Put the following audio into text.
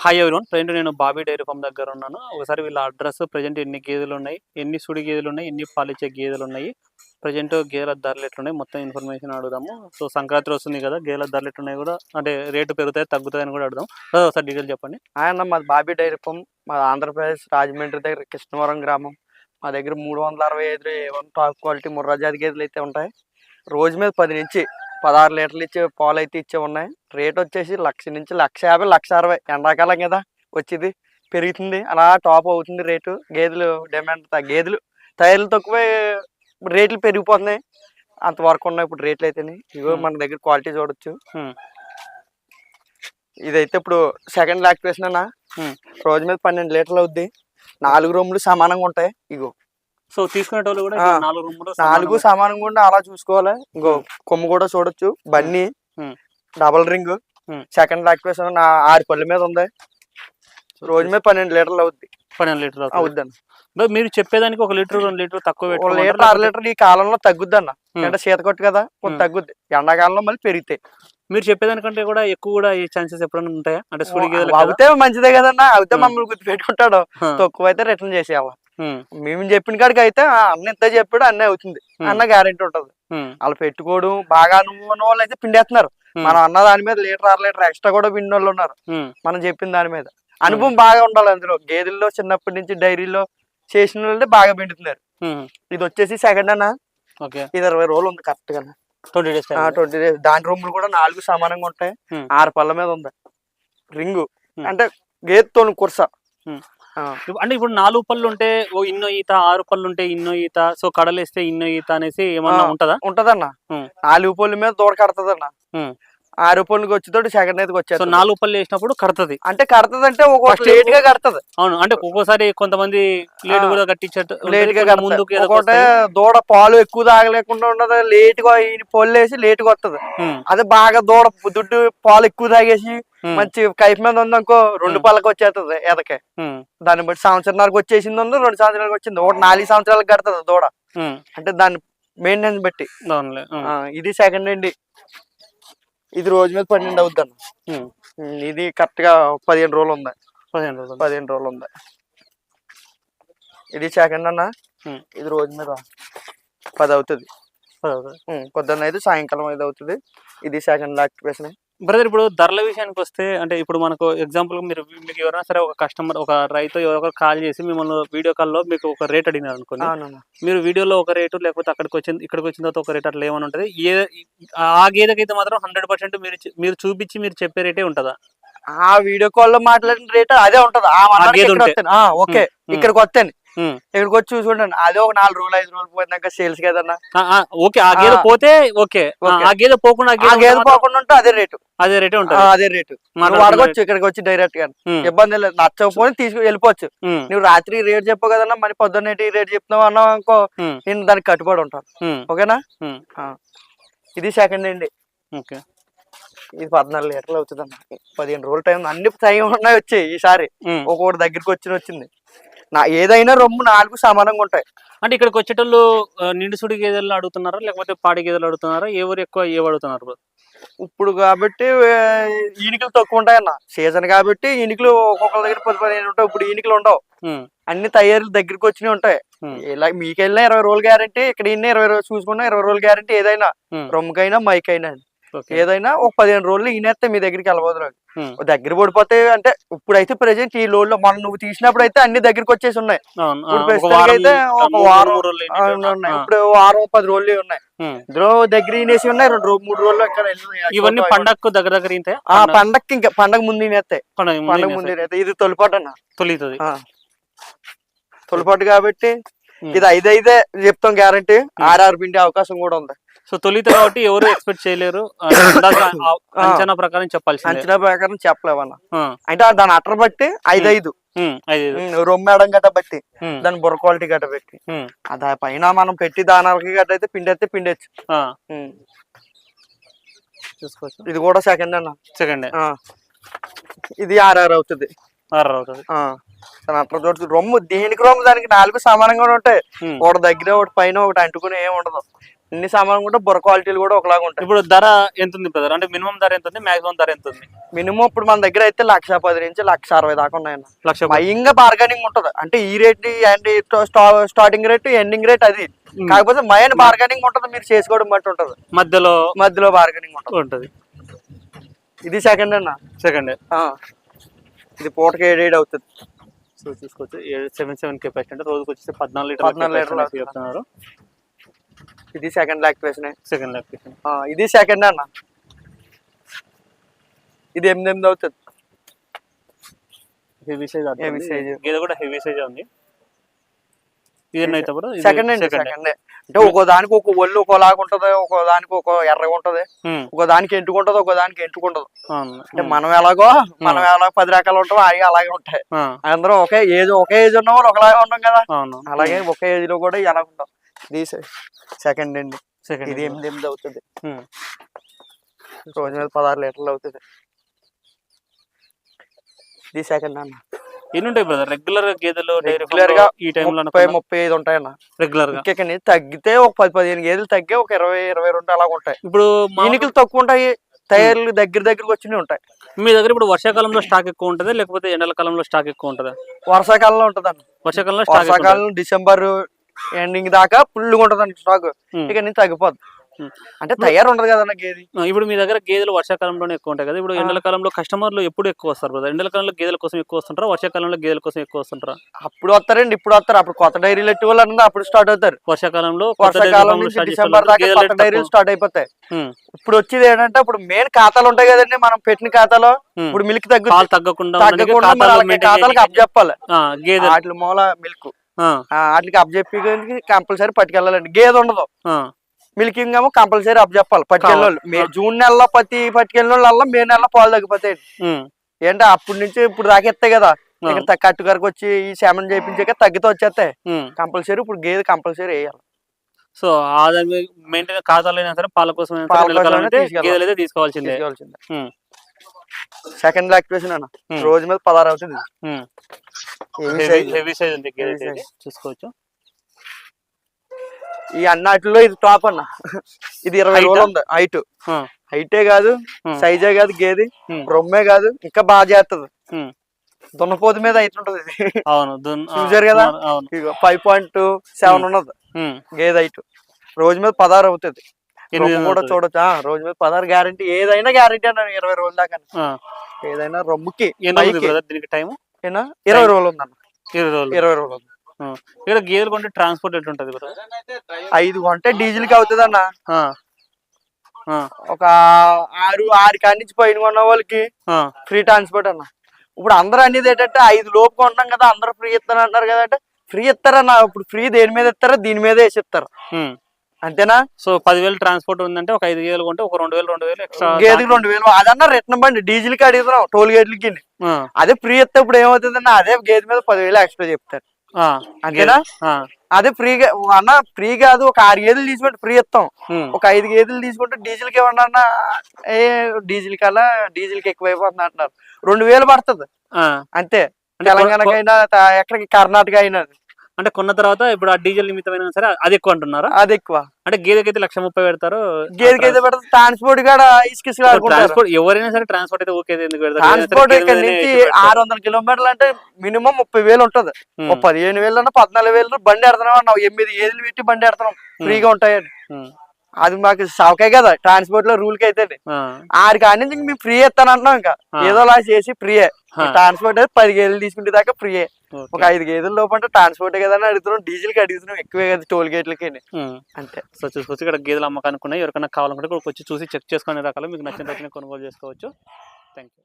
Hi everyone friend నేను Bobby dairy farm దగ్గర ఉన్నాను. ఒకసారి వీళ్ళ అడ్రస్ ప్రజెంట్ ఎన్ని గేదెలు ఉన్నాయి ఎన్ని సుడి గేదెలు ఉన్నాయి ఎన్ని పాలిచ్చే గేదెలు ఉన్నాయి ప్రజెంట్ గేదెల ధరలు ఎట్లున్నాయి మొత్తం ఇన్ఫర్మేషన్ అడుగుదాము. సో సంక్రాంతి వస్తుంది కదా గేదెల ధరలు ఎట్లున్నాయి కూడా అంటే రేటు పెరుగుతాయి తగ్గుతాయి అని కూడా అడుగుదాం. సో ఒకసారి డీటెయిల్ చెప్పండి. ఆయన మాది బాబీ డైరీ ఫామ్. మా ఆంధ్రప్రదేశ్ రాజమండ్రి దగ్గర కృష్ణవరం గ్రామం. మా దగ్గర మూడు వందల అరవై ఐదు టాప్ క్వాలిటీ ముర్రాజాతి గేదెలు అయితే ఉంటాయి. రోజు మీద పది నుంచి పదహారు లీటర్లు ఇచ్చే పాలు అయితే ఇచ్చే ఉన్నాయి. రేట్ వచ్చేసి లక్ష నుంచి లక్ష యాభై లక్ష అరవై. ఎండాకాలం కదా వచ్చేది పెరుగుతుంది అలా టాప్ అవుతుంది రేటు. గేదెలు డిమాండ్ త- గేదెలు టైర్లు తక్కువే రేట్లు పెరిగిపోతున్నాయి. అంతవరకు ఉన్నాయి ఇప్పుడు రేట్లు అయితేనే. ఇగో Hmm. మన దగ్గర క్వాలిటీ చూడొచ్చు. ఇదైతే ఇప్పుడు సెకండ్ లాక్టివేషన్ అన్న. రోజు మీద పన్నెండు లీటర్లు అవుద్ది. నాలుగు రూములు సమానంగా ఉంటాయి. ఇగో సో తీసుకునేటోళ్ళు కూడా ఆ, నాలుగు రూములు నాలుగు సమానంగా ఉండి అలా చూసుకోవాలి. ఇంకో కొమ్ము కూడా చూడొచ్చు. Banni. Double ring. Second lactation నా ఆరు పళ్ళ మీద ఉంది. రోజు మీద పన్నెండు లీటర్లు అవుద్ది. పన్నెండు లీటర్ అవుద్ది బట్ మీరు చెప్పేదానికి ఒక లీటర్ రెండు లీటర్ తక్కువ ఒక పెట్టుకోమంటారా? లీటర్ అర లీటర్ ఈ కాలంలో తగ్గుద్ది అన్న. అంటే శీత కొట్టు కదా కొంచెం. తగ్గుద్ది. ఎండాకాలంలో మళ్ళీ పెరుగుతాయి. మీరు చెప్పేదానికంటే కూడా ఎక్కువ కూడా ఈ ఛాన్సెస్ ఎప్పుడైనా ఉంటాయా? అంటే సుడి గేదెలు కదా. అవుతే మంచిదే కదన్నా. అవుతే. మమ్మల్ని గుర్తు పెట్టుకుంటాడు తక్కువ అయితే రిటర్న్ చేసేయాలి. ఉమ్, మేము చెప్పిన కాడికి అయితే అన్న ఇంత చెప్పాడు అన్నీ అవుతుంది. అన్న గ్యారెంటీ ఉంటది. వాళ్ళు పెట్టుకోవడం బాగా అనుకున్న వాళ్ళు అయితే పిండేస్తున్నారు. మనం అన్న దాని మీద లీటర్ అర లీటర్ ఎక్స్ట్రా కూడా పిండి వాళ్ళు ఉన్నారు మనం చెప్పిన దాని మీద. అనుభవం బాగా ఉండాలి అందులో. గేదెల్లో చిన్నప్పటి నుంచి డైరీలో చేసిన వాళ్ళే బాగా పిండుతున్నారు. ఇది వచ్చేసి సెకండ్ అన్న. ఇది ఇరవై రోజులు ఉంది కరెక్ట్గా ట్వంటీ డేస్ ట్వంటీ డేస్. దాని రూములు కూడా నాలుగు సమానంగా ఉంటాయి. ఆరు పళ్ళ మీద ఉంది. రింగు. అంటే గేదెతో కుర్స. అంటే ఇప్పుడు నాలుగు పళ్ళు ఉంటే ఓ ఇన్నో ఈత ఆరు పళ్ళు ఉంటే ఇన్నో ఈత సో కడలేస్తే ఇన్నో ఈత అనేసి ఏమన్నా. ఉంటదా ఉంటదన్న. నాలుగు పళ్ళ మీద దూడ కడతదన్న. ఆరు పళ్ళకి వచ్చేతోటి సెకండ్ అయితే సో వచ్చేది నాలుగు పళ్ళు వేసినప్పుడు కడతది. అంటే ఒక First లేట్గా కడతది. అవును అంటే ఒక్కోసారి కొంతమంది లేట్ కూడా కట్టించట్టు లేట్గా కడతది ఒకటే దూడ పాలు ఎక్కువ తాగలేకుండా ఉండదు లేట్గా పొల్లు వేసి లేట్గా వస్తుంది అదే బాగా దూడ దుడ్డు పాలు ఎక్కువ తాగేసి మంచి కైఫ్ మీద ఉందనుకో రెండు Hmm. పళ్ళకి వచ్చేస్తుంది ఎదకే. దాన్ని బట్టి సంవత్సరానికి వచ్చేసింది ఉంది రెండు సంవత్సరాలకు వచ్చింది. ఒకటి నాలుగు సంవత్సరాలకు కడుతుంది దూడ. అంటే దాన్ని మెయింటెనెన్స్ బట్టి. ఇది సెకండ్ అండి. ఇది రోజు మీద పన్నెండు అవుద్ది ఇది కరెక్ట్గా పదిహేను రోజులు ఉంది. పదిహేను రోజులు పదిహేను రోజులు ఉంది. ఇది సెకండ్ అన్న. ఇది రోజు మీద పది అవుతుంది. పది. పొద్దున్న అయితే సాయంకాలం ఐదు అవుతుంది. ఇది సెకండ్ యాక్టివేషన్ బ్రదర్ ఇప్పుడు ధరల విషయానికి వస్తే అంటే ఇప్పుడు మనకు ఎగ్జాంపుల్ మీరు మీకు ఎవరైనా సరే ఒక కస్టమర్ ఒక రైతు ఎవరో కాల్ చేసి మిమ్మల్ని వీడియో కాల్లో మీకు ఒక రేట్ అడిగినారు అనుకోండి. మీరు వీడియోలో ఒక రేటు లేకపోతే అక్కడికి వచ్చింది ఇక్కడికి వచ్చిన తర్వాత ఒక రేట్ అట్లా ఏమైనా ఉంటుంది? ఏ ఆ గేదెకైతే మాత్రం హండ్రెడ్ పర్సెంట్ మీరు మీరు చూపించి మీరు చెప్పే రేటే ఉంటుందా? ఆ వీడియో కాల్లో మాట్లాడిన రేట్ అదే ఉంటది. ఆ ఓకే. ఇక్కడికి వస్తాను. ఇక్కడికి వచ్చి చూసుకుంటాను. అదే ఒక నాలుగు రోజులు ఐదు రోజులు పోయినాక సేల్స్ కదన్నా ఓకే. ఆ గేదె. పోతే ఓకే. ఆ, గేదె పోకుండా ఆ గేదె పోకుండా ఉంటే అదే రేటు అదే రేటే ఉంటుంది. అదే రేటు మాట్లాడుకున్న అడగొచ్చు ఇక్కడికి వచ్చి డైరెక్ట్గా ఇబ్బంది లేదు. నచ్చకపోతే తీసుకు వెళ్ళిపోవచ్చు. నువ్వు రాత్రి రేట్ చెప్పు కదన్నా మరి పొద్దున్న రేట్ చెప్తున్నావు అన్నావు అనుకో నేను దానికి కట్టుబడి ఉంటాను. ఓకేనా. ఇది సెకండ్ అండి. ఓకే. ఇది పద్నాలుగు లీటర్లు అవుతుంది అన్న పదిహేను రోజుల టైం అన్ని టైం ఉన్నాయి వచ్చాయి ఈసారి. ఒక్కొక్కటి దగ్గరికి వచ్చి వచ్చింది. నా ఏదైనా రొమ్ము నాలుగు సమానంగా ఉంటాయి. అంటే ఇక్కడికి వచ్చేటోళ్ళు నిండుసుడి గేదెలు అడుగుతున్నారా? లేకపోతే పాడి గేదెలు అడుగుతున్నారా? ఎవరు ఎక్కువ ఏవి అడుగుతున్నారు? ఇప్పుడు కాబట్టి ఈనికలు తక్కువ ఉంటాయన్న. సీజన్ కాబట్టి ఈనికలు ఒక్కొక్కరి దగ్గర పది పదిహేను ఉంటాయి. ఇప్పుడు ఈనికలు ఉండవు. అన్ని తయారీలు దగ్గరికి వచ్చినవి ఉంటాయి. ఇలా మీకు వెళ్ళినా ఇరవై రోజులు గ్యారంటీ ఇక్కడ ఇన్ని ఇరవై రోజులు చూసుకున్నా ఇరవై రోజులు గ్యారంటీ ఏదైనా రొమ్ముకైనా మైకైనా. ఏదైనా ఒక పదిహేను రోజులు ఈనేస్తే మీ దగ్గరికి వెళ్ళబోదు దగ్గర పడిపోతే అంటే ఇప్పుడైతే ప్రెజెంట్ ఈ లోడ్లో మనం నువ్వు తీసినప్పుడు అయితే అన్ని దగ్గరికి వచ్చేసి ఉన్నాయి. ఇప్పుడు ప్రస్తుతానికి వారం, అయితే ఒక ఉన్నాయి. ఇప్పుడు పది రోజులు ఉన్నాయి. ఇందులో దగ్గర ఈనేసి ఉన్నాయి రెండు రో- మూడు రోజులు ఇక్కడ. ఇవన్నీ పండగకు దగ్గర దగ్గర ఆ పండక్కి. ఇంకా పండగ ముందు ఈనేస్తాయి పండగ పండగ ముందు. ఇది తొలిపాటు అన్న. తొలితుంది. తొలిపాటు కాబట్టి. ఇది ఐదు ఐదే చెప్తాం గ్యారంటీ ఆర్ఆర్ పిండి అవకాశం కూడా ఉంది. సో తొలిత కాబట్టి ఎవరు ఎక్స్పెక్ట్ చేయలేరు. అంచనా ప్రకారం చెప్పాల్సిందే. అంచనా ప్రకారం చెప్పలేవన్న అంటే దాని అట్టర్ బట్టి ఐదు ఐదు రొమ్మేడం గట్ట బట్టి దాని బుర్ర క్వాలిటీ గట్ట పెట్టి అది పైన మనం పెట్టి దానాలకి గట్ట అయితే పిండేస్తే పిండేచ్చు. ఆ, ఉమ్. చూసుకోవచ్చు. ఇది కూడా సెకండ్ అన్న. సెకండ్ ఆ. ఇది ఆర్ఆర్ అవుతుంది. ఆర్డర్ అవుతుంది. చోటు రొమ్ము దేనికి రొమ్ము? దానికి నాలుగు సమానంగా ఉంటాయి. ఒకటి దగ్గర ఒకటి పైన ఒకటి అంటుకుని ఏమి ఉండదు. అన్ని సామాన్లు కూడా బుర్ర క్వాలిటీలు కూడా ఒకలాగా ఉంటాయి. ఇప్పుడు ధర ఎంత ఉంది బ్రదర్ అంటే మినిమం ధర ఎంత ఉంది మాక్సిమం ధర ఎంత ఉంది మినిమం ఇప్పుడు మన దగ్గర అయితే లక్ష పది నుంచి లక్ష అరవై దాకా ఉన్నాయన్న. లక్ష మయంగా బార్గెనింగ్ ఉంటది. అంటే ఈ rate and starting rate ending rate అది. కాకపోతే మైన్ బార్గెనింగ్ ఉంటది మీరు చేసుకోవడం బట్టి ఉంటది. మధ్యలో మధ్యలో బార్గెనింగ్ ఉంటది. ఉంటది. ఇది సెకండ్ అన్న. సెకండ్. ఇది పూటకి ఏడు ఏడు అవుతుంది. సో చూసుకోవచ్చు. సెవెన్ సెవెన్ కెపాసిటీ అంటే రోజుకి వచ్చేసి పద్నాలుగు లీటర్ల పద్నాలుగు అనేసి చెప్తున్నారు. ఇది సెకండ్ లాక్టివేషన్ సెకండ్ లొకేషన్ ఇది సెకండ్ అన్న. ఇది ఎనిమిది ఎనిమిది అవుతుంది. Heavy size Heavy size. గేదె కూడా హెవీ సైజ్ ఉంది. ఇది సెకండ్ అండి సెకండ్ అంటే ఒక్కో దానికి ఒక ఒళ్ళు ఒకలాగా ఉంటది ఒక్కో దానికి ఒక ఎర్రగా ఉంటది. ఒక దానికి ఎంటుకుంటది ఒక దానికి ఎంటుకుంటది అంటే మనం ఎలాగో మనం ఎలాగో పది రకాలు ఉంటాం అవి అలాగే ఉంటాయి. అందరం ఒకే ఏజ్ ఒకే ఏజ్ ఉన్న వాళ్ళు ఒకలాగా ఉంటాం కదా. అలాగే ఒకే ఏజ్లో కూడా ఎలా ఉంటాం. ఇది సెకండ్ అండి. సెకండ్ ఇది ఎనిమిది ఎనిమిది అవుతుంది. రోజు మీద పదహారు లీటర్లు అవుతుంది. ఇది సెకండ్ అన్న. ఎన్ని ఉంటాయి బ్రదర్ రెగ్యులర్ గేదెలు రెగ్యులర్గా ఈ టైంలో ముప్పై ముప్పై ఐదు ఉంటాయన్న. రెగ్యులర్గా? ఇక్కడ తగ్గితే ఒక పది పదిహేను గేదెలు తగ్గి ఒక ఇరవై ఇరవై రెండు అలాగ ఉంటాయి. ఇప్పుడు ఈనికలు తక్కువ ఉంటాయి టైర్లు దగ్గర దగ్గరకు వచ్చినవి ఉంటాయి. మీ దగ్గర ఇప్పుడు వర్షాకాలంలో స్టాక్ ఎక్కువ ఉంటది? లేకపోతే ఎండల కాలంలో స్టాక్ ఎక్కువ ఉంటదా? వర్షాకాలంలో ఉంటుంది అన్న వర్షాకాలంలో? వర్షాకాలం డిసెంబర్ ఎండింగ్ దాకా ఫుల్గా ఉంటుంది అండి స్టాక్ ఉమ్. ఇక నుంచి తగ్గిపోద్ది. ఉమ్. అంటే తయారు ఉండదు కదన్న గేది? ఇప్పుడు మీ దగ్గర గేదెలు వర్షాకాలంలోనే ఎక్కువ ఉంటాయి కదా. ఇప్పుడు. ఎండల కాలంలో కస్టమర్లు ఎప్పుడు ఎక్కువ వస్తారు బ్రదర్? ఎండల కాలంలో గేదెల కోసం ఎక్కువ వస్తుంటారా? వర్షాకాలంలో గేదెల కోసం ఎక్కువ వస్తుంటారా? అప్పుడు వస్తారండి ఇప్పుడు వస్తారు. అప్పుడు కొత్త డైరీలు ఎట్టి వాళ్ళు అప్పుడు స్టార్ట్ అవుతారు. వర్షాకాలంలో వర్షాకాలం నుంచి డిసెంబర్ దాకా కొత్త డైరీలు. స్టార్ట్ అయిపోతాయి. ఉమ్, ఇప్పుడు వచ్చేది ఏంటంటే ఇప్పుడు మెయిన్ ఖాతాలు ఉంటాయి కదండి మనం పెట్టిన ఖాతాలో. ఇప్పుడు మిల్క్ పాలు తగ్గకుండా తగ్గకుండా ఖాతాలకు అప్ చెప్పాలి గేదె వాటి మూల మిల్క్ వాటికి అప్ చెప్పి కంపల్సరీ పట్టుకెళ్ళాలండి. గేదె ఉండదు. మిల్కింగ్ ఏమో కంపల్సరీ అప్ చెప్పాలి. పట్టుకెళ్ళిన వాళ్ళు మే జూన్ నెలలో ప్రతి పట్టుకెళ్ళిన వాళ్ళ మే నెలలో పాలు తగ్గిపోతాయి. ఏంటంటే అప్పటి నుంచి ఇప్పుడు దాకా ఎత్తాయి కదా. ఇక్కడ కట్టు కరకు వచ్చి ఈ శామన్ చేయించాక తగ్గితే వచ్చేస్తాయి. కంపల్సరీ ఇప్పుడు గేదె కంపల్సరీ వేయాలి. సో ఆదాయం మెయింటైన్ ఖాతాలో అయినా సరే పాల కోసం తీసుకోవాల్సిందే. సెకండ్ లాక్టివేషన్ అన్న. ఉమ్. రోజు మీద పదహారు అవుతుంది. హెవీ సైజ్ ఉంది అయితే చూసుకోవచ్చు. ఈ అన్నాటిలో ఇది టాప్ అన్న. ఇది ఇరవై? రోజులు ఉంది. హైట్ హైటే కాదు ఉమ్, సైజే కాదు గేది. రొమ్మే కాదు ఇంకా బాగా చేస్తుంది. దున్నపోతు మీద అవుతుంటది ఇది అవును చూశారు కదా? ఫైవ్ పాయింట్ సెవెన్ ఉన్నది. గేదె హైట్ రోజు మీద పదహారు అవుతుంది. రొమ్ము కూడా. చూడొచ్చు. రోజు మీద పదహారు గ్యారంటీ ఏదైనా గ్యారంటీ అన్న ఇరవై రోజుల దాకా ఏదైనా రొమ్ముకి దీనికి టైం ఏనా? ఇరవై రోజులు ఉందన్న. ఇరవై రోజులు. ఇరవై రోజులు ఉంది. ఇక్కడ గేదెలు కొంటే ట్రాన్స్పోర్ట్ ఎట్లుంటది ఐదు కొంటే డీజిల్కి అవుతుంది అన్న ఒక ఆరు ఆరు కాడి నుంచి పైన కొన్న వాళ్ళకి ఫ్రీ ట్రాన్స్పోర్ట్ అన్న. ఇప్పుడు అందరూ అనేది ఏంటంటే ఐదు లోపు కొంటాం కదా అందరూ ఫ్రీ ఇస్తారు అంటారు కదా అంటే ఫ్రీ ఇస్తారన్న. ఇప్పుడు ఫ్రీ దేని మీద ఇస్తారో దీని మీదే వేసి ఇస్తారు. అంతేనా? సో పదివేలు ట్రాన్స్పోర్ట్ ఉందంటే ఒక ఐదు వేలు కొంటే ఒక రెండు వేలు రెండు వేలు ఎక్స్ట్రా గేదెకి రెండు వేలు? అదన్నా రిటర్న్ బండి డీజిల్కి అడుగుతున్నాం టోల్ గేట్లకి అదే ఫ్రీ ఇస్తే ఇప్పుడు ఏమవుతుందన్న అదే గేదె మీద పదివేలు ఎక్స్ట్రా చెప్తారు. అంతేనా? అదే ఫ్రీగా అన్న ఫ్రీ కాదు ఒక ఆరు గేదెలు తీసుకుంటే ఫ్రీ ఇస్తాం ఒక ఐదు గేదెలు తీసుకుంటే డీజిల్కి అన్న ఏ డీజిల్ కల్లా డీజిల్కి ఎక్కువైపోతుంది అంటున్నారు. రెండు వేలు పడుతుంది. అంతే. తెలంగాణకైనా ఎక్కడికి కర్ణాటక అయినా అంటే కొన్న తర్వాత ఇప్పుడు ఆ డీజిల్ నిమిత్తమైన సరే అది ఎక్కువ అంటున్నారా? అది ఎక్కువ. అంటే గేదెకైతే లక్ష ముప్పై పెడతారు గేదెకి అయితే పెడితే ట్రాన్స్పోర్ట్ కూడా ట్రాన్స్పోర్ట్ ఎవరైనా సరే ట్రాన్స్పోర్ట్ అయితే ఓకే ఎందుకు పెడతారు? ట్రాన్స్పోర్ట్ ఇక్కడ నుంచి పెడతారు. ఆరు వందల కిలోమీటర్లు అంటే మినిమం ముప్పై వేలు ఉంటది. ఒక పదిహేను వేలు అన్న పద్నాలుగు వేలు బండి ఎడతాం అన్నావు ఎనిమిది ఏళ్ళు పెట్టి బండి ఎడతాం ఫ్రీగా ఉంటాయండి అది మాకు సౌకే కదా ట్రాన్స్పోర్ట్లో రూల్కి అయితే ఆ, ఆరు కాడి నుంచి ఇంక మేము ఫ్రీ ఇస్తాను అంటున్నాం ఇంకా. ఆ. ఏదోలా చేసి ఫ్రీయే. ట్రాన్స్పోర్ట్ అయితే పది గేదెలు తీసుకుంటే దాకా ఫ్రీయే. ఒక ఐదు గేదెల లోపు అంటే ట్రాన్స్పోర్ట్ కదా అని అడుగుతున్నాం డీజిల్కి అడుగుతున్నాం ఎక్కువే కదా టోల్ గేట్లకి. అంతే. సో చూసుకోవచ్చు ఇక్కడ గేదెలు అమ్మకానికి ఉన్నాయి. ఎవరికైనా కావాలనుకుంటే వచ్చి చూసి చెక్ చేసుకునే రకాలు మీకు నచ్చిన రకం కొనుగోలు చేసుకోవచ్చు. Thank you